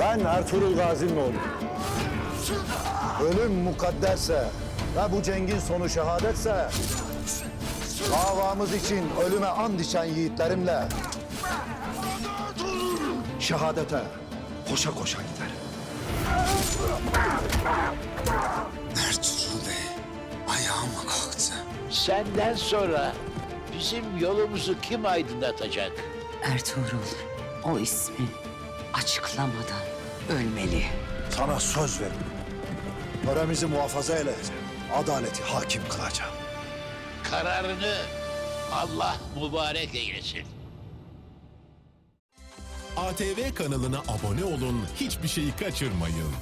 Ben Ertuğrul Gazi'nin oğlu. Ölüm mukaddesse ve bu cengin sonu şehadetse davamız için ölüme and içen yiğitlerimle şehadete koşa koşa giderim. Ertuğrul Bey ayağıma kalktı. Senden sonra bizim yolumuzu kim aydınlatacak? Ertuğrul o ismi açıklamadan ölmeli. Sana söz veriyorum. Töremizi muhafaza edeceğim. Adaleti hakim kılacağım. Kararını Allah mübarek eylesin. ATV kanalına abone olun, hiçbir şeyi kaçırmayın.